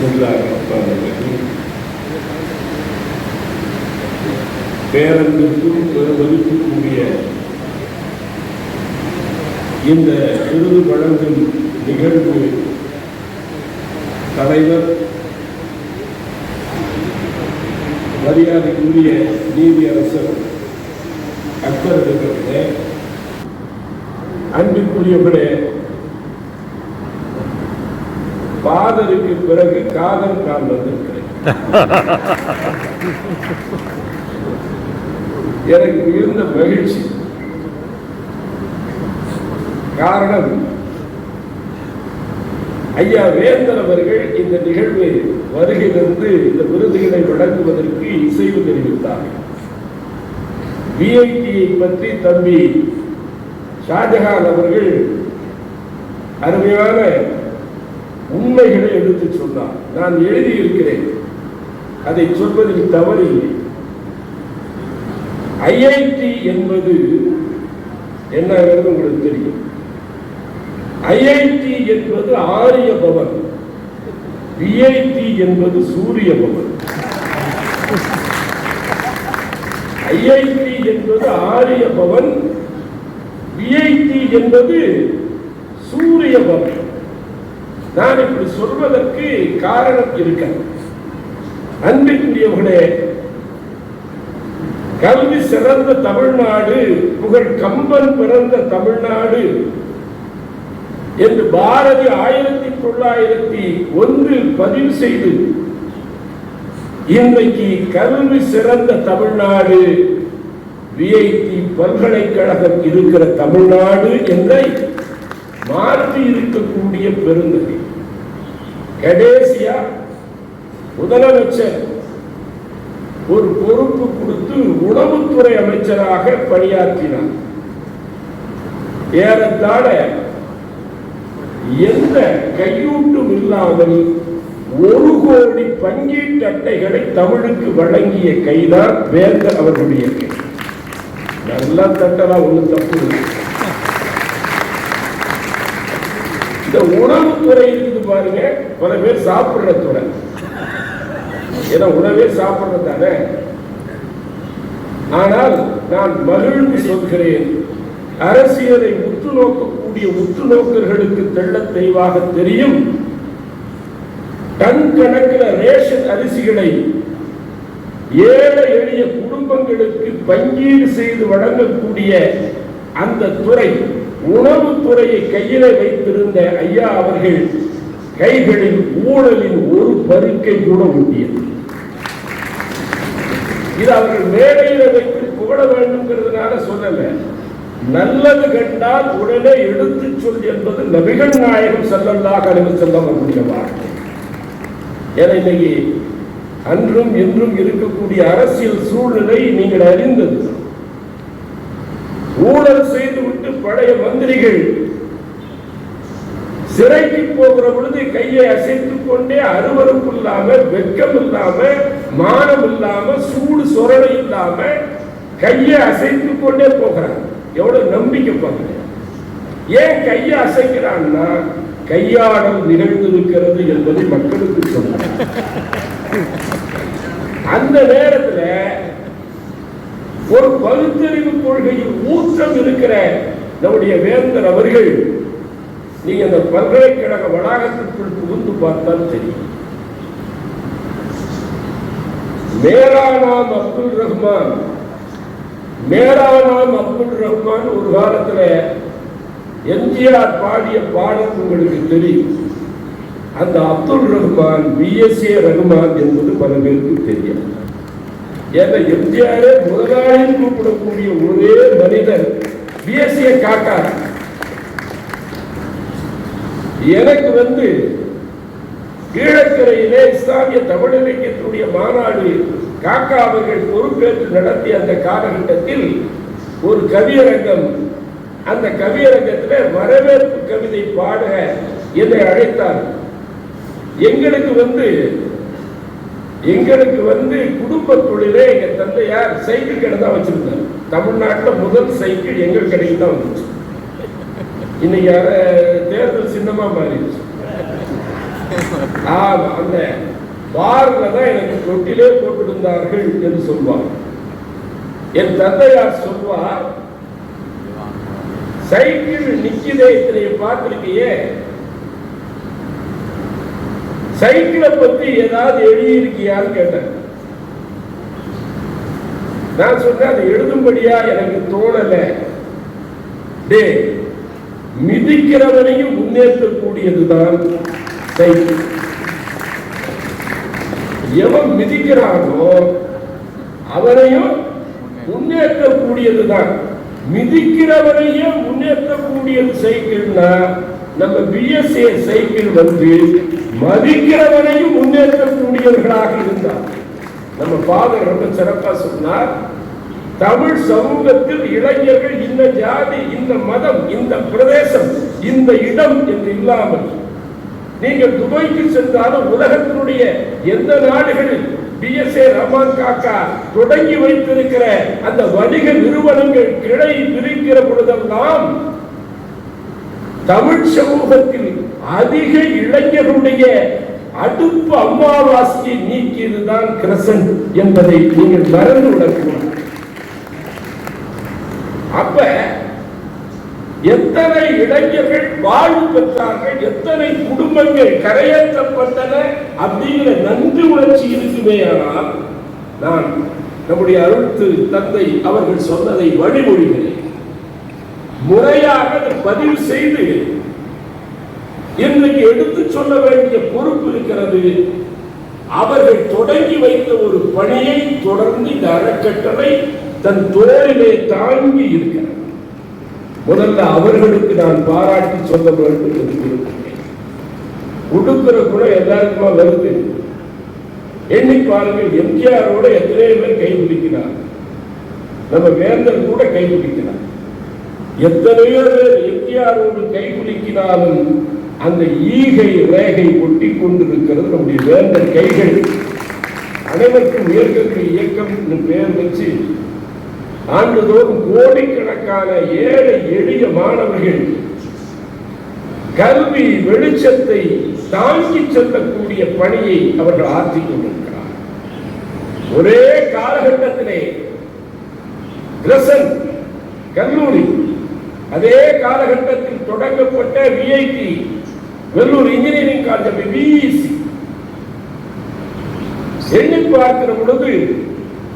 பிஸ்மில்லாஹ் ரஹ்மான் ரஹீம் பேரன்பிற்கும் கூடிய இந்த விருது வழங்கும் நிகழ்வு. தலைவர் மரியாதைக்குரிய நீதியரசர் அக்பர் அவர்களே அன்பிற்குரியவர்களே காதலுக்கு பிறகு காதல் காண்பது எனக்கு மிகுந்த மகிழ்ச்சி. காரணம் ஐயா வேந்தர் அவர்கள் இந்த நிகழ்வு வருகிலிருந்து இந்த விருதுகளை வழங்குவதற்கு இசைவு தெரிவித்தார்கள் விஐடியை பற்றி தம்பி ஷாஜகான் அவர்கள் அருமையான உண்மைகளை எடுத்து சொன்னார். நான் எழுதியிருக்கிறேன். அதை சொல்வதில் தவறில்லை ஐஐடி என்பது என்னங்கிறது உங்களுக்கு தெரியும்? ஐஐடி என்பது ஆரிய பவன். விஐடி என்பது சூரிய பவன். ஐஐடி என்பது ஆரிய பவன். விஐடி என்பது சூரிய பவன். நான் இப்படி சொல்வதற்கு காரணம் இருக்க அன்பிற்குரியவர்களே கல்வி சிறந்த தமிழ்நாடு புகழ் கம்பன் பிறந்த தமிழ்நாடு என்று பாரதி ஆயிரத்தி தொள்ளாயிரத்தி ஒன்றில் பதிவு செய்து இன்றைக்கு கல்வி சிறந்த தமிழ்நாடு விஐடி பல்கலைக்கழகம் இருக்கிற தமிழ்நாடு என்றை மாற்றி இருக்கக்கூடிய பெருந்தகை. கடைசியா முதலமைச்சர் ஒரு பொறுப்பு கொடுத்து உணவுத்துறை அமைச்சராக பணியாற்றினார். ஏறத்தாழ எந்த கையூட்டும் இல்லாமல் ஒரு கோடி பங்கீட்டு அட்டைகளை தமிழுக்கு வழங்கிய கைதான் வேந்தர் அவர்களுடைய கை. நல்லா தட்டலாம் ஒன்றும் தப்பு இல்லை. இந்த உணவுத்துறை இருக்குது பாருங்க. பல பேர் சாப்பிடுற துறை. ஏன்னா உணவே சாப்பிடுறது தானே? ஆனால் நான் மகிழ்ந்து சொல்கிறேன் அரசியலை உற்று நோக்கக்கூடிய உற்று நோக்கர்களுக்கு தெள்ளத் தெளிவாக தெரியும். டன் கணக்கில் ரேஷன் அரிசிகளை ஏழை எளிய குடும்பங்களுக்கு பங்கீடு செய்து வழங்கக்கூடிய அந்த துறை உணவுத்துறையை கையில வைத்திருந்த ஐயா அவர்கள் கைகளில் ஊழலின் ஒரு பருக்கை கூட ஊட்டியது. இது அவர்கள் மேடையில வைத்து புகழ வேண்டும்ங்கிறதுனால சொல்லல. நல்லது கண்டால் உடனே எடுத்து சொல் என்பது நபிகள் நாயகம் செல்லல்லாக அனுமதி செல்லம் அவருடைய வார்த்தை ஏன்னா இன்னைக்கு அன்றும் இன்றும் இருக்கக்கூடிய அரசியல் சூழ்நிலை நீங்கள் அறிந்தது. ஊழல் செய்து பழைய மந்திரிகள் சிறைக்கு போகிற பொழுது கையை அசைத்துக் கொண்டே அருவறுப்பு இல்லாம வெக்கம் இல்லாம மானம் இல்லாம சூடு சொரணை இல்லாம கையை அசைத்துக் கொண்டே போகிறாங்க எவ்வளவு நம்பிக்கை பாருங்க. ஏன் கையை அசைக்கிறான்னா கையாடல் நிகழ்ந்திருக்கிறது என்பதை மக்களுக்கு சொன்னார் அந்த நேரத்துல ஒரு பகுத்தறிவு கொள்கையில் ஊற்றம் இருக்கிற நம்முடைய வேந்தர் அவர்கள் நீங்க அந்த பல்கலைக்கழக வளாகத்திற்குள் புகுந்து பார்த்தால் தெரியும். மேரா நாம் அப்துல் ரஹ்மான் மேரா நாம் அப்துல் ரஹ்மான் ஒரு காலத்துல எம்ஜிஆர் பாடிய பாடல் உங்களுக்கு தெரியும். அந்த அப்துல் ரஹ்மான் பிஎஸ்ஏ ரஹ்மான் என்பது பல பேருக்கு தெரியும் ஏன்னா எம்ஜிஆரே முதலாளி கூப்பிடக்கூடிய ஒரே மனிதர். பிஎஸ்ஏ காக்கார் எனக்கு வந்து கீழக்கரையிலே இஸ்லாமிய தமிழ் இலக்கியத்தினுடைய மாநாடு காக்கா அவர்கள் பொறுப்பேற்று நடத்திய அந்த காலகட்டத்தில் ஒரு கவியரங்கம் அந்த கவியரங்கத்தில் வரவேற்பு கவிதை பாட என்னை அழைத்தார். எங்களுக்கு வந்து எங்களுக்கு வந்து குடும்ப தொழிலே எங்க தந்தையார் சைக்கிள் கடை தான் வச்சிருந்தார். தமிழ்நாட்டில் முதல் சைக்கிள் எங்கள் கடையில் தான் வந்துச்சு இன்னைக்கு யார தேர்தல் சின்னமா மாறிடுச்சு. ஆம், அந்த பார்ல தான் எனக்கு தொட்டிலே போட்டிருந்தார்கள் என்று சொல்வார். என் தந்தையார் சொல்வார் சைக்கிள் நிக்குதே இத்தனையை பார்த்திருக்கையே. சைக்கிளை பத்தி ஏதாவது எழுதியிருக்கியான்னு கேட்டேன். நான் சொன்னேன் அது எழுதும்படியா எனக்கு தோணலை. டே மிதிக்கிறவனையும் முன்னேற்றக்கூடியதுதான் சைக்கிள் எவன் மிதிக்கிறானோ அவனையும் முன்னேற்றக்கூடியதுதான். மிதிக்கிறவனையே முன்னேற்றக்கூடியது சைக்கிள்னா நம்ம பிஎஸ்ஏ சைக்கிள் வந்து மதிக்கிறவனையும் முன்னேற்றக்கூடியவர்களாக இருந்தார் நம்ம பாதர் ரொம்ப சிறப்பா சொன்னார் தமிழ் சமூகத்தில் இளைஞர்கள் இந்த ஜாதி இந்த மதம் இந்த பிரதேசம் இந்த இடம் என்று இல்லாமல் நீங்கள் துபாய்க்கு சென்றாலும் உலகத்தினுடைய எந்த நாடுகளில் பிஎஸ்ஏ ரமான் காக்கா தொடங்கி வைத்திருக்கிற அந்த வணிக நிறுவனங்கள் கிளை பிரிக்கிற பொழுதெல்லாம் தமிழ் சமூகத்தில் அதிக இளைஞர்களுடைய அடுப்பு அமாவாசையை நீக்கியதுதான் கிரசன் என்பதை நீங்கள் மறந்து விடக்கூடாது அப்ப எத்தனை இளைஞர்கள் வாழ்வு பெற்றார்கள் எத்தனை குடும்பங்கள் கரையேற்றப்பட்டன அப்படிங்கிற நன்றி உணர்ச்சி இருக்குமே ஆனால் நான் நம்முடைய அழுத்து தந்தை அவர்கள் சொன்னதை வழிமொழிகிறேன். முறையாக பதிவு செய்து இன்றைக்கு எடுத்து சொல்ல வேண்டிய பொறுப்பு இருக்கிறது? அவர்கள் தொடங்கி வைத்த ஒரு பணியை தொடர்ந்து இந்த அறக்கட்டளை தன் தோளிலே தாங்கி இருக்கிறது. முதல்ல அவர்களுக்கு நான் பாராட்டி சொல்ல வேண்டும் என்று கொடுக்கிற கூட எல்லாருக்குமா வருது? எண்ணி பாருங்கள் எம்ஜிஆரோட எத்தனை பேர் கைபிடிக்கிறார் நம்ம வேந்தர் கூட கைபிடிக்கிறார் எத்தனையோ பேர் எம்ஜிஆரோடு கைபிடிக்கினாலும் அந்த ஈகை ரேகை ஒட்டி கொண்டிருக்கிறது நம்முடைய வேந்தர் கைகள். அனைவருக்கும் உயர்கல்வி இயக்கம் என்று பெயர் வச்சு ஆண்டுதோறும் கோடிக்கணக்கான ஏழை எளிய மாணவர்கள் கல்வி வெளிச்சத்தை தாங்கி செல்லக்கூடிய பணியை அவர்கள் ஆற்றிக் கொண்டிருக்கிறார் ஒரே காலகட்டத்திலே கல்லூரி அதே காலகட்டத்தில் தொடங்கப்பட்ட VIT Vellore engineering college VEC எண்ணி பார்க்கிற பொழுது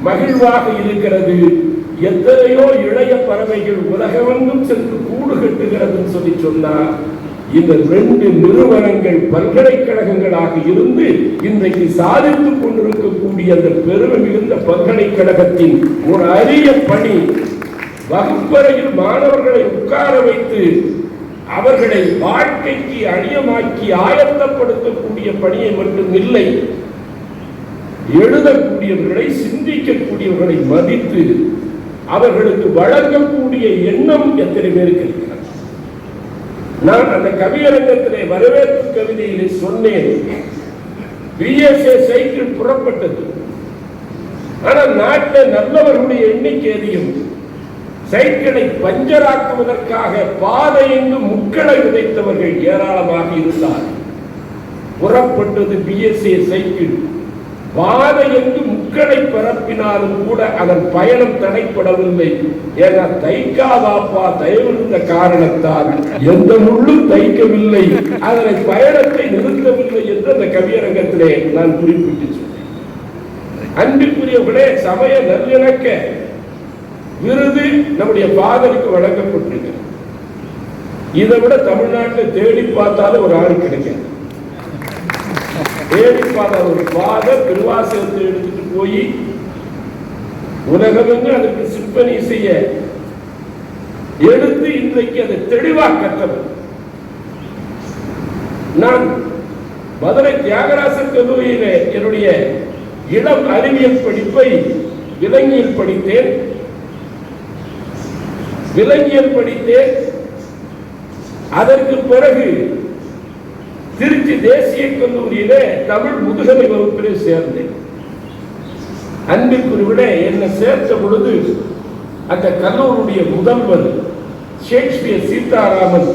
மகிழ்வாக இருக்கிறது. எத்தனையோ இளைய பறவைகள் உலகமெங்கும் சென்று கூடு கட்டுகிறது சொல்லி சொன்னா இந்த ரெண்டு நிறுவனங்கள் பல்கலைக்கழகங்களாக இருந்து இன்றைக்கு சாதித்துக் கொண்டிருக்கக்கூடிய அந்த பெருமை மிகுந்த பல்கலைக்கழகத்தின் ஒரு அரிய பணி வகுப்பறையில் மாணவர்களை உட்கார வைத்து அவர்களை வாழ்க்கைக்கு அழியமாக்கி ஆயத்தப்படுத்தக்கூடிய பணியை மட்டும் இல்லை எழுதக்கூடியவர்களை சிந்திக்கக்கூடியவர்களை மதித்து அவர்களுக்கு வழங்கக்கூடிய எண்ணம் எத்தனை பேருக்கு இருக்கிறது? நான் அந்த கவியரங்கத்திலே வரவேற்பு கவிதையிலே சொன்னேன். பிஎஸ்ஏ சைக்கிள் புறப்பட்டது. ஆனால் நாட்டில் நல்லவர்களுடைய எண்ணிக்கை அதிகம் சைக்கிளை பஞ்சராக்குவதற்காக பாதையெங்கு முக்களை விதைத்தவர்கள் ஏராளமாக இருந்தார் புறப்பட்டது பிஎஸ்ஏ சைக்கிள். பாதையெங்கு முக்களை பரப்பினாலும் கூட அதன் பயணம் தடைப்படவில்லை. என தைக்கா வாப்பா தயவிருந்த காரணத்தால் எந்த முள்ளும் தைக்கவில்லை. அதனை பயணத்தை நிறுத்தவில்லை என்று அந்த கவியரங்கத்திலே நான் குறிப்பிட்டு சொன்னேன். அன்புக்குரியவர்களே சமய நல்லிணக்க விருது நம்முடைய பாதலுக்கு வழங்கப்பட்டிருக்கு. இதை விட தமிழ்நாட்டில் தேடி பார்த்தாலும் ஒரு ஆள் கிடைக்காது தேடி பார்த்த ஒரு பாதர் திருவாசகத்தை எடுத்துட்டு போய் உலகமெங்கு அதற்கு சிற்பனி செய்ய எடுத்து இன்றைக்கு அதை தெளிவாக கற்றவர். நான் மதுரை தியாகராசர் கல்லூரியிலே என்னுடைய இளம் அறிவியல் படிப்பை விலங்கியல் படித்தேன். விலங்கியல் படித்தேன் அதற்கு பிறகு திருச்சி தேசிய கல்லூரியிலே தமிழ் முதுகலை வகுப்பிலே சேர்ந்தேன். அன்பிற்குருவிட என்னை சேர்த்த பொழுது அந்த கல்லூரியுடைய முதல்வர் ஷேக்ஸ்பியர் சீதாராமன்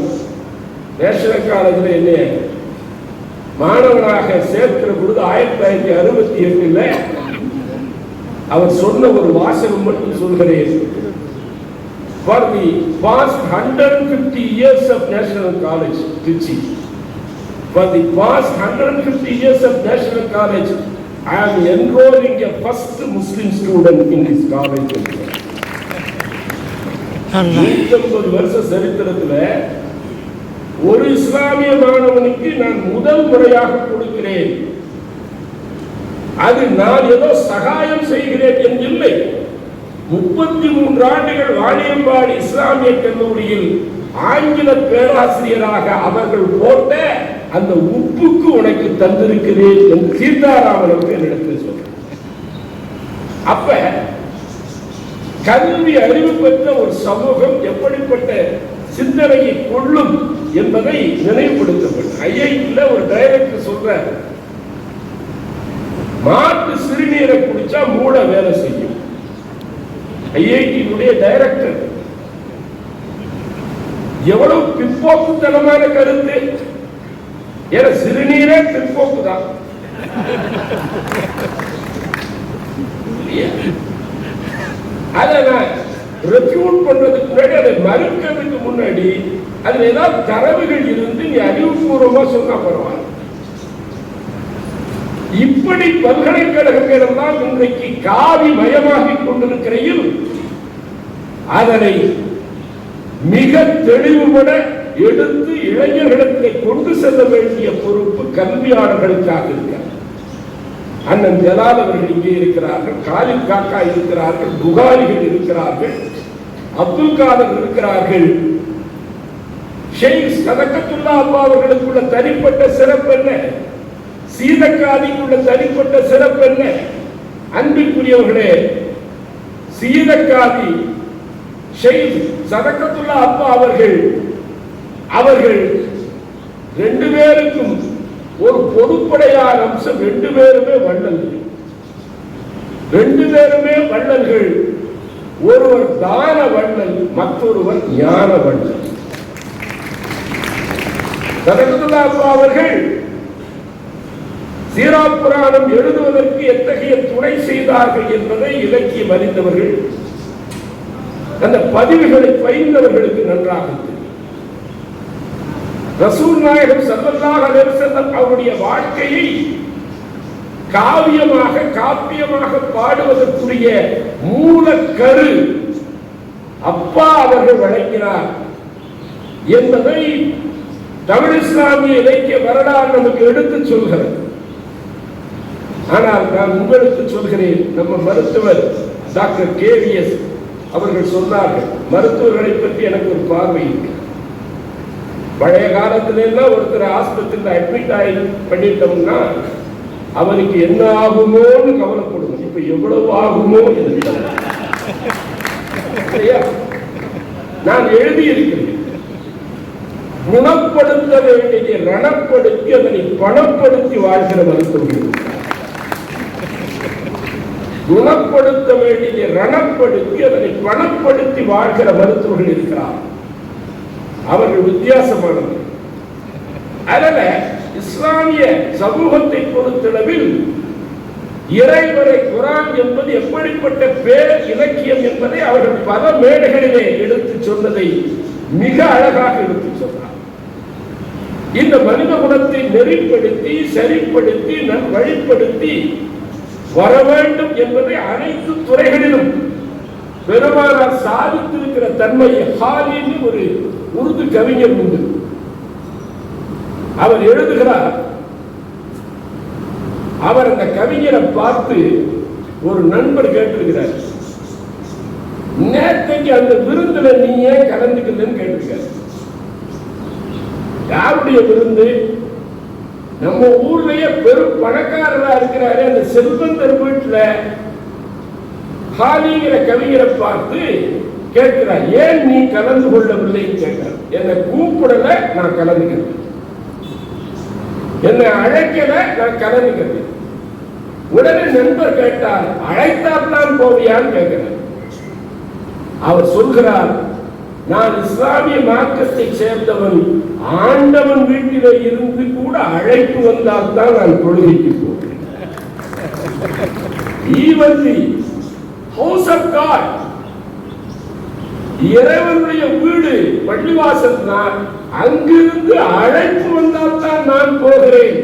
நேஷனல் காலேஜில் என்ன மாணவனாக சேர்க்கிற பொழுது ஆயிரத்தி தொள்ளாயிரத்தி அறுபத்தி எட்டுல அவர் சொன்ன ஒரு வாசகம் மட்டும் சொல்கிறேன். For the past 150 years of National College, Trichy. For the past 150 years of National College, I am enrolling a first Muslim student in this college. நூற்றம்பது வருஷ சரித்திரத்துல ஒரு இஸ்லாமிய மாணவனுக்கு நான் முதல் முறையாக கொடுக்கிறேன் அது நான் ஏதோ சகாயம் செய்கிறேன் என்றில்லை முப்பத்தி மூன்று ஆண்டுகள் வாணியம்பாடி இஸ்லாமிய கல்லூரியில் ஆங்கில பேராசிரியராக அவர்கள் போட்ட அந்த உப்புக்கு உனக்கு தந்திருக்கிறேன் என்று சீதாராமன் அவர்கள் என்னிடத்தில் அப்ப கல்வி அறிவு பெற்ற ஒரு சமூகம் எப்படிப்பட்ட சிந்தனையை கொள்ளும் என்பதை நினைவுபடுத்தப்படும் ஐஐடியில் ஒரு டைரக்டர் சொல்ற மாட்டு சிறுநீரை குடிச்சா மூட வேலை செய்யும். ஐஐடியினுடைய டைரக்டர் எவ்வளவு பிற்போக்குத்தனமான கருத்து? ஏன்னா சிறுநீரே பிற்போக்கு தான். அதை நான் ரெஃப்யூட் பண்றதுக்கு முன்னாடி அதை மறுக்கிறதுக்கு முன்னாடி அதுல ஏதாவது தரவுகள் இருந்து நீ அறிவுபூர்வமா சொன்னா பரவாயில்ல. இப்படி பல்கலைக்கழகங்கள் எல்லாம் இன்றைக்கு காவி மயமாகிக் கொண்டிருக்கிறையில் அதனை மிக தெளிவுபட எடுத்து இளைஞர்களிடத்தை கொண்டு செல்ல வேண்டிய பொறுப்பு கல்வியாளர்களுக்காக இருக்கிறார் அண்ணன் ஜலால் அவர்கள் இங்கே இருக்கிறார்கள் காலில் காக்கா இருக்கிறார்கள் புகாரிகள் இருக்கிறார்கள் அப்துல் காதர் இருக்கிறார்கள். ஷெய்க் சதக்கத்துல்லா அப்பா அவர்களுக்குள்ள தனிப்பட்ட சிறப்பு என்ன? சீதக்காதிக்குள்ள தனிப்பட்ட சிறப்பு என்ன? அன்பிற்குரியவர்களே சீதக்காதி சதக்கத்துள்ள அப்பா அவர்கள் அவர்கள் ரெண்டு பேருக்கும் ஒரு பொதுப்படையான அம்சம் ரெண்டு பேருமே வள்ளல்கள். ரெண்டு பேருமே வள்ளல்கள். ஒருவர் தான வள்ளல் மற்றொருவர் ஞான வள்ளல். சதகத்துல்லா அப்பா அவர்கள் சீரா புராணம் எழுதுவதற்கு எத்தகைய துணை செய்தார்கள் என்பதை இலக்கியம் அறிந்தவர்கள் அந்த பதிவுகளை பயின்றவர்களுக்கு நன்றாக ரசூல் நாயகம் சல்லல்லாஹு அலைஹி அவருடைய வாழ்க்கையை காவியமாக காப்பியமாக பாடுவதற்குரிய மூலக்கரு அப்பா அவர்கள் வழங்கினார் என்பதை தமிழ் இஸ்லாமிய இலக்கிய வரலாறு நமக்கு எடுத்து சொல்கிறது. ஆனால் நான் உங்களுக்கு சொல்கிறேன் நம்ம மருத்துவர் டாக்டர் கேவிஎஸ் அவர்கள் சொன்னார்கள் மருத்துவர்களை பற்றி எனக்கு ஒரு பார்வை இருக்கு. பழைய காலத்திலெல்லாம் ஒருத்தர் ஆஸ்பத்திரியில் அட்மிட் ஆகி பண்ணிட்டோம்னா அவனுக்கு என்ன ஆகுமோன்னு கவலைப்படுவோம். இப்ப எவ்வளவு ஆகுமோ என்று. சரியா? நான் எழுதியிருக்கிறேன். குணப்படுத்த வேண்டிய ரணப்படுத்தி அதனை பணப்படுத்தி வாழ்கிற மருத்துவர்கள். குணப்படுத்த வேண்டிய ரணப்படுத்தி அதனை பணப்படுத்தி வாழ்கிற மருத்துவர்கள் இருக்கிறார். அவர்கள் வித்தியாசமானது. அதனால இஸ்லாமிய சமூகத்தை பொறுத்தளவில் இறைவரை குரான் என்பது எப்படிப்பட்ட பேர் இலக்கியம் என்பதை அவர்கள் பல மேடைகளிலே எடுத்து சொன்னதை மிக அழகாக எடுத்து சொன்னார். இந்த மனித குணத்தை நெறிப்படுத்தி சரிப்படுத்தி நல் வழிப்படுத்தி வர வேண்டும் என்பதை அனைத்து துறைகளிலும் பெருமானார் சாதித்திருக்கிற தன்மையை ஹாலின்னு ஒரு உருது கவிஞர் உண்டு. அவர் எழுதுகிறார் அவர் அந்த கவிஞரை பார்த்து ஒரு நண்பர் கேட்டிருக்கிறார். நேற்றைக்கு அந்த விருந்துல நீ ஏன் கலந்துக்கலன்னு கேட்டிருக்காரு. யாருடைய விருந்து? நம்ம ஊர்லயே பெரும் பணக்காரரா இருக்கிறாரு அந்த செல்வந்தர் வீட்டுல. ஹாலிங்கிற கவிஞரை பார்த்து கேட்கிறார் ஏன் நீ கலந்து கொள்ளவில்லை? கேட்கிறார். என்னை கூப்பிடல நான் கலந்துக்கிறேன் என்னை அழைக்கல நான் கலந்துக்கிறேன் உடனே நண்பர் கேட்டார் அழைத்தால் தான் போவியான்னு கேட்கிறேன் அவர் சொல்கிறார் நான் இஸ்லாமிய மார்க்கத்தை சேர்ந்தவன் ஆண்டவன் வீட்டில இருந்து கூட அழைப்பு வந்தால் தான் நான் தொழுகைக்கு போவேன். Even the இறைவனுடைய வீடு பள்ளிவாசல் நான் அங்கிருந்து அழைப்பு வந்தால் தான் நான் போகிறேன்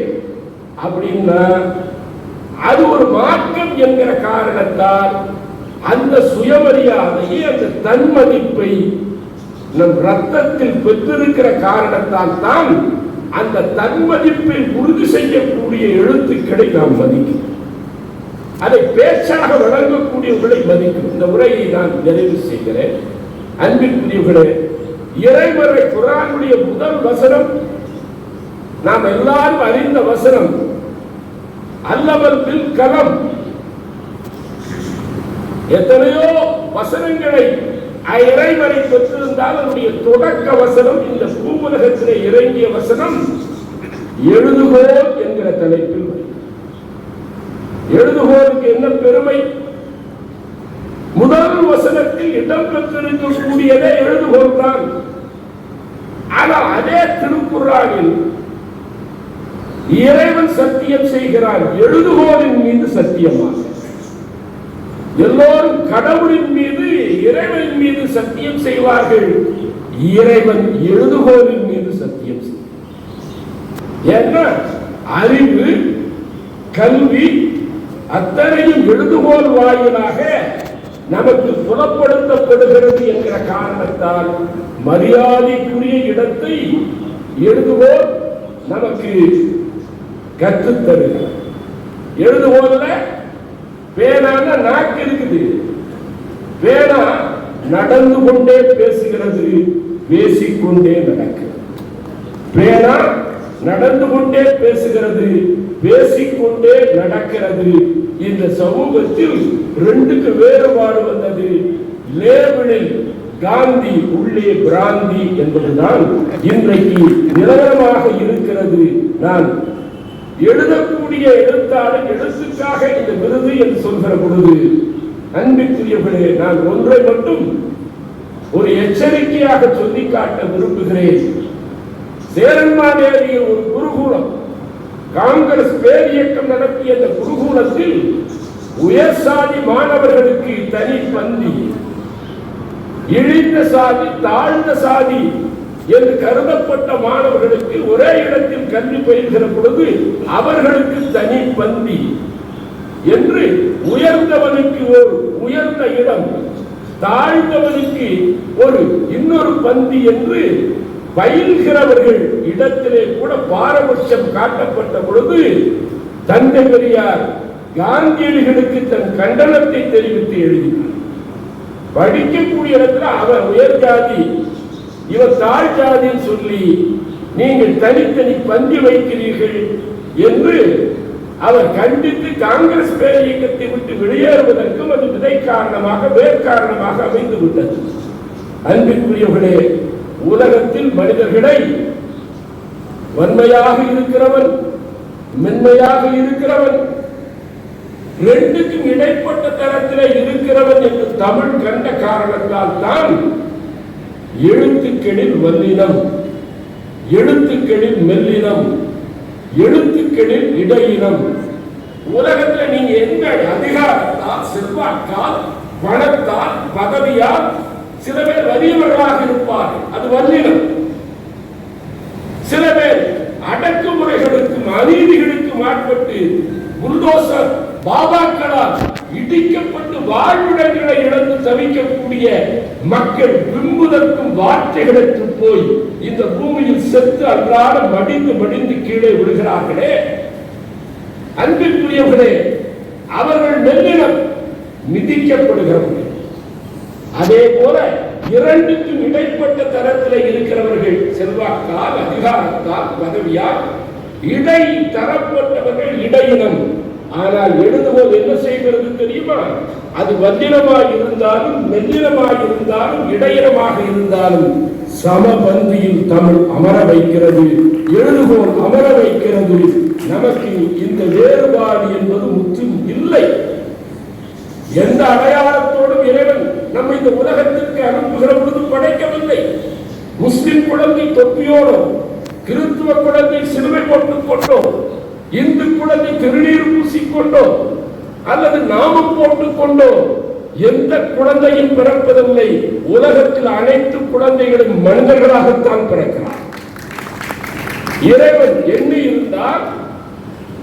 அப்படின்னா அது ஒரு மார்க்கம் என்கிற காரணத்தால் அந்த சுயமரியாதையை அந்த தன்மதிப்பை நம் ரத்தத்தில் பெற்றிருக்கிற காரணத்தால் தான் அந்த தன்மதிப்பை உறுதி செய்யக்கூடிய எழுத்துக்களை நாம் மதிக்கிறோம். அதை பேச்சாக வழங்கக்கூடியவர்களை மதிக்கும் இந்த உரையை நான் நிறைவு செய்கிறேன். அன்பிற்குரியவர்களே இறைவரை குரானுடைய முதல் வசனம் நாம் எல்லாரும் அறிந்த வசனம் அல்லவர் பில் கலம். எத்தனையோ வசனங்களை இறைவனை பெற்றிருந்தால் அதனுடைய தொடக்க வசனம் இந்த பூவுலகத்திலே இறங்கிய வசனம் எழுதுகோல் என்கிற தலைப்பில் வருகிறது. எழுதுகோலுக்கு என்ன பெருமை? முதல் வசனத்தில் இடம் பெற்றிருக்கக்கூடியதே எழுதுகோல் தான். ஆனால் அதே திருக்குறானில் இறைவன் சத்தியம் செய்கிறான் எழுதுகோலின் மீது சத்தியமாக எல்லோரும் கடவுளின் மீது இறைவனின் மீது சத்தியம் செய்வார்கள். இறைவன் எழுதுகோலின் மீது சத்தியம் செய்வார். ஏன்னா அறிவு கல்வி அத்தனையும் எழுதுகோல் வாயிலாக நமக்கு புலப்படுத்தப்படுகிறது என்கிற காரணத்தால் மரியாதைக்குரிய இடத்தை எழுதுகோல் நமக்கு கற்றுத் தருகிறது எழுதுகோல்ல பேனான நாக்கு இருக்குது. பேனா நடந்து கொண்டே பேசுகிறது பேசிக்கொண்டே நடக்கிறது. பேனா நடந்து கொண்டே பேசுகிறது பேசிக்கொண்டே நடக்கிறது இந்த சமூகத்தில் ரெண்டுக்கு வேறுபாடு வந்தது. லேபிளில் காந்தி உள்ளே பிராந்தி என்பதுதான் இன்றைக்கு நிரந்தரமாக இருக்கிறது. நான் எழுதக்கூடிய எழுத்தாளர் எழுத்துக்காக இந்த விருது என்று சொல்கிற பொழுது அன்பிற்குரியவர்களே நான் ஒன்றை மட்டும் ஒரு எச்சரிக்கையாக சொல்லி காட்ட விரும்புகிறேன். சேரன்மாதேவியில் ஒரு குருகூலம் காங்கிரஸ் பேர் இயக்கம் நடத்திய அந்த குருகூலத்தில் உயர் சாதி மாணவர்களுக்கு தனி பந்தி. இழிந்த சாதி தாழ்ந்த சாதி என்று கருதப்பட்ட மாணவர்களுக்கு ஒரே இடத்தில் கல்வி பயில்கிற பொழுது அவர்களுக்கு தனி பந்தி என்று உயர்ந்தவனுக்கு ஒரு உயர்ந்த இடம் தாழ்ந்தவனுக்கு ஒரு இன்னொரு பந்தி என்று பயில்கிறவர்கள் இடத்திலே கூட பாரபட்சம் காட்டப்பட்ட பொழுது தந்தை பெரியார் காந்தியடிகளுக்கு தன் கண்டனத்தை தெரிவித்து எழுதினார். படிக்கக்கூடிய இடத்துல அவர் உயர்ஜாதி இவர் தாழ் ஜாதின்னு சொல்லி நீங்கள் தனித்தனி பந்தி வைக்கிறீர்கள் என்று அவர் கண்டித்து காங்கிரஸ் பேர் இயக்கத்தை விட்டு வெளியேறுவதற்கும் அது விதை காரணமாக வேர் காரணமாக அமைந்து விட்டது. அன்பிற்குரியவர்களே உலகத்தில் மனிதர்களை வன்மையாக இருக்கிறவன் மென்மையாக இருக்கிறவன் ரெண்டுக்கும் இடைப்பட்ட தரத்தில் இருக்கிறவன் என்று தமிழ் கண்ட காரணத்தால் தான் எழுத்துக்களில் வல்லினம். எழுத்துக்களில் மெல்லினம். எழுத்துக்களில் இடையினம். உலகத்துல நீங்க எந்த அதிகாரத்தால் செல்வாக்கால் வளத்தால் பதவியால் சில பேர் வலியவர்களாக இருப்பார்கள். அது வல்லினம். சில பேர் அடக்குமுறைகளுக்கும் அநீதிகளுக்கும் ஆட்பட்டு புல்டோசர் பாபாக்களால் இடிக்கப்பட்டு வாழ்விடங்களை இழந்து தவிக்கக்கூடிய மக்கள் விம்புதற்கும் வார்த்தைகளுக்கு போய் இந்த பூமியில் செத்து அன்றாட மடிந்து மடிந்து கீழே விடுகிறார்களே. அன்பிற்குரியவர்களே அவர்கள் நெல்லிடம் மிதிக்கப்படுகிறவர்கள். அதே போல இரண்டுக்கும் இடைப்பட்ட தரத்தில் இருக்கிறவர்கள் செல்வாக்கால் அதிகாரத்தால் பதவியால் இடை தரப்பட்டவர்கள் இடையினம் ஆனால் எழுதுவோம் என்ன செய்கிறது தெரியுமா? அது வல்லினமாய் இருந்தாலும் மெல்லிடமாக இருந்தாலும் இடையினமாக இருந்தாலும் சம பந்தியில் தமிழ் அமர வைக்கிறது. எழுதுகோல் அமர வைக்கிறது. நமக்கு இந்த வேறுபாடு என்பது முற்றும் இல்லை. எந்த அடையாளத்தோடும் இறைவன் நம்ம இந்த உலகத்திற்கு அனுப்புகிற பொழுது படைக்கவில்லை. முஸ்லிம் குழந்தை தொப்பியோடும் கிறிஸ்துவ குழந்தை சிலுவை போட்டுக் கொண்டோம். இந்து குழந்தை திருநீர் பூசிக்கொண்டோ அல்லது நாமம் போட்டுக் கொண்டோ எந்த குழந்தையும் பிறப்பதில்லை. உலகத்தில் அனைத்து குழந்தைகளும் மனிதர்களாகத்தான் பிறக்கிறார். இறைவன் எண்ணி இருந்தால்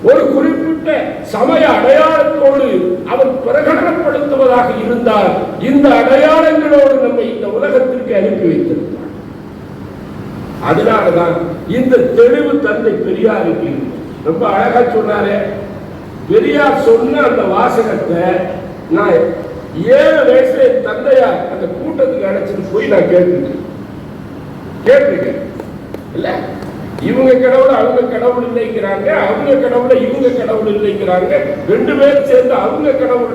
ஒரு குறிப்பிட்ட சமய அடையாளத்தோடு அவன் பிரகடனப்படுத்துவதாக இருந்தால் இந்த அடையாளங்களோடு நம்மை இந்த உலகத்திற்கு அனுப்பி வைத்திருந்தார் அதனாலதான் இந்த தெளிவு தந்தை பெரியாருக்கு ரொம்ப அழகா சொன்னாரே. பெரியார் சொன்ன அந்த வாசகத்தை நான் ஏழு வயசுல என் தந்தையார் அந்த கூட்டத்துக்கு அழைச்சிட்டு போய் நான் கேட்டுருக்கேன். கேட்டிருக்கேன். இல்ல? இவங்க கடவுள் அவங்க கடவுள் இல்லைங்கிறாங்க அவங்க கடவுளை இவங்க கடவுள் இல்லைங்கிறாங்க ரெண்டு பேரும் சேர்ந்து அவங்க கடவுள்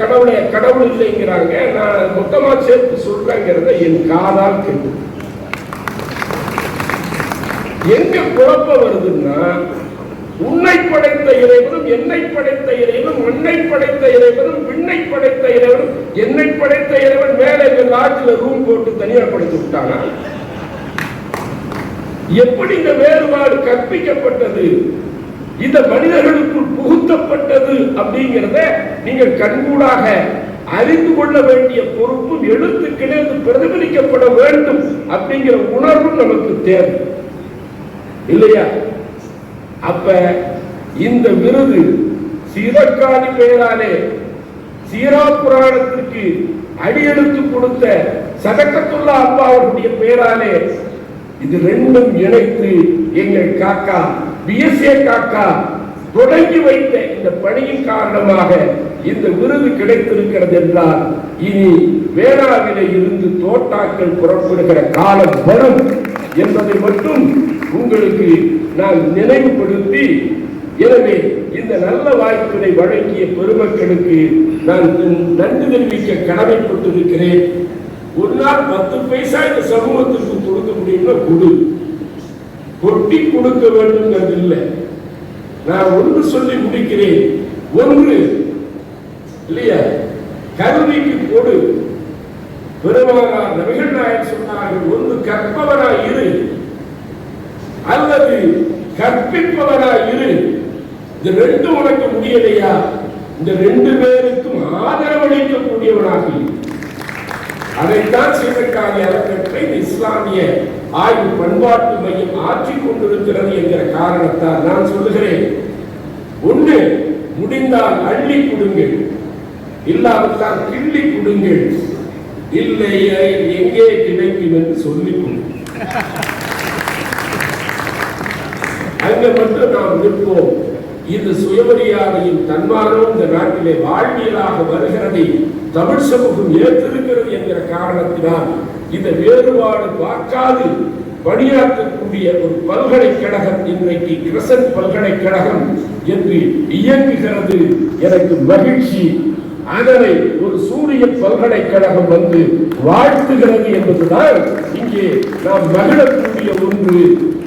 கடவுளை கடவுள் இல்லைங்கிறாங்க. நான் மொத்தமா சேர்த்து சொல்றேங்கிறத என் காதால் கேட்டு எங்க குழப்பம் வருதுன்னா உன்னை படைத்த இறைவனும் என்னை படைத்த இறைவனும் உன்னை படைத்த இறைவனும் விண்ணை படைத்த இறைவனும் என்னை படைத்த இறைவன் மேலே லாட்ஜில் ரூம் போட்டு தனியார் படைத்து விட்டானா? எப்படி இந்த வேறுபாடு கற்பிக்கப்பட்டது? இந்த மனிதர்களுக்குள் புகுத்தப்பட்டது அப்படிங்கிறத நீங்கள் கண்கூடாக அறிந்து கொள்ள வேண்டிய பொறுப்பும் எழுத்துக்களே அது பிரதிபலிக்கப்பட வேண்டும் அப்படிங்கிற உணர்வும் நமக்கு தேவை. இல்லையா? அப்ப இந்த விருது சீரக்காணி பெயராலே சீரா புராணத்திற்கு அடியெடுத்து கொடுத்த சதக்கத்துள்ள அப்பா அவருடைய பெயராலே இது ரெண்டும் இணைத்து எங்கள் காக்கா பிஎஸ்ஏ காக்கா தொடங்கி வைத்த இந்த பணியின் காரணமாக இந்த விருது கிடைத்திருக்கிறது என்றால் இனி வேளாவிலே இருந்து தோட்டாக்கள் புறப்படுகிற காலம் வரும் என்பதை மட்டும் உங்களுக்கு நான் நினைவுபடுத்தி எனவே இந்த நல்ல வாய்ப்பினை வழங்கிய பெருமக்களுக்கு நான் நன்றி தெரிவிக்க கடமைப்பட்டிருக்கிறேன். ஒரு நாள் பத்து பைசா இந்த சமூகத்திற்கு கொடுக்க முடியும்னா கொடு. கொட்டி கொடுக்க வேண்டும் இல்லை நான் ஒன்று சொல்லி முடிக்கிறேன். ஒன்று இல்லையா? கருவிக்கு கொடு. பெருமானார் நபிகள் நாயன் சொன்னார்கள் ஒன்று கற்பவராய் இரு. அல்லது கற்பிப்பவராய் இரு. இந்த ரெண்டு உனக்கு முடியலையா இந்த ரெண்டு பேருக்கும் ஆதரவளிக்கக்கூடியவனாக அதைத்தான் சீனக்காணி அறக்கட்டளை இஸ்லாமிய ஆய்வு பண்பாட்டு மையம் ஆற்றிக் கொண்டிருக்கிறது என்கிற காரணத்தால் நான் சொல்லுகிறேன். ஒன்று முடிந்தால் அள்ளி கொடுங்கள். இல்லாவிட்டால் கிள்ளி கொடுங்கள். இல்லை எங்கே கிடைக்கும் என்று சொல்லிக் கொடுங்கள் தயங்கப்பட்டு நாம் நிற்போம் இது சுயமரியாதையும் தன்மானம் இந்த நாட்டிலே வாழ்வியலாக வருகிறதை. தமிழ் சமூகம் ஏற்றிருக்கிறது என்கிற காரணத்தினால் இந்த வேறுபாடு பார்க்காது. பணியாற்றக்கூடிய ஒரு பல்கலைக்கழகம் இன்றைக்கு கிரசன் பல்கலைக்கழகம் என்று இயங்குகிறது. எனக்கு மகிழ்ச்சி. அதனை ஒரு சூரிய பல்கலைக்கழகம் வந்து வாழ்த்துகிறது என்பதுதான் இங்கே நாம் மகிழக்கூடிய ஒன்று.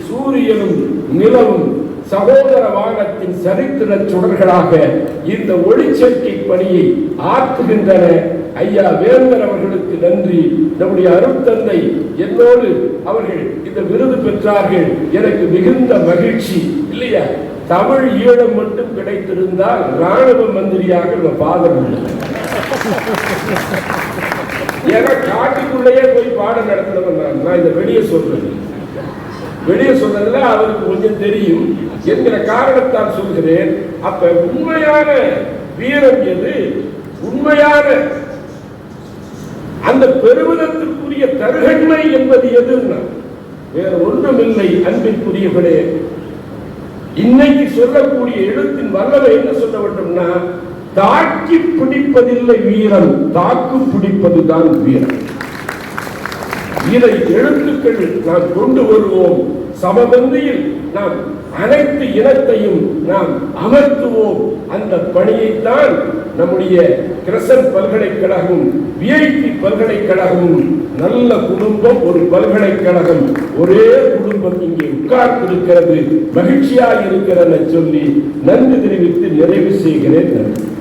சூரியனும் நிலவும் சகோதர வானத்தின் சரித்திர சுடர்களாக இந்த ஒளிச்சேர்க்கை பணியை ஆற்றுகின்றன ஐயா வேந்தர் அவர்களுக்கு நன்றி. நம்முடைய அருத்தந்தை என்னோடு அவர்கள் இந்த விருது பெற்றார்கள். எனக்கு மிகுந்த மகிழ்ச்சி. இல்லையா? தமிழ் ஈழம் மட்டும் கிடைத்திருந்தால் ராணுவ மந்திரியாக நம்ம பாதம் ஏன்னா காட்டுக்குள்ளேயே போய் பாடம் நடத்தினவன் நான். நான் இதை வெளியே சொல்றது வெளியே சொன்னதுல அவருக்கு கொஞ்சம் தெரியும். என்கிற காரணத்தால் சொல்கிறேன். அப்ப உண்மையான வீரம் எது? உண்மையான அந்த பெருமிதத்திற்குரிய தருகண்மை என்பது எதுன்னா வேற ஒன்றுமில்லை அன்பிற்குரியவனே. இன்னைக்கு சொல்லக்கூடிய எழுத்தின் வல்லவை என்ன சொல்ல வேண்டும்னா தாக்கி பிடிப்பதில்லை வீரம் தாக்கு பிடிப்பதுதான் வீரம் இதை எழுத்துக்கள் நாம் கொண்டு வருவோம். சமபந்தியில் நாம் அனைத்து இனத்தையும் நாம் அமர்த்துவோம். அந்த பணியைத்தான் நம்முடைய கிரசன் பல்கலைக்கழகம் விஐபி பல்கலைக்கழகமும் நல்ல குடும்பம் ஒரு பல்கலைக்கழகம் ஒரே குடும்பம் இங்கே உட்கார்ந்திருக்கிறது. மகிழ்ச்சியாக இருக்கிறது சொல்லி நன்றி தெரிவித்து நிறைவு செய்கிறேன். நன்றி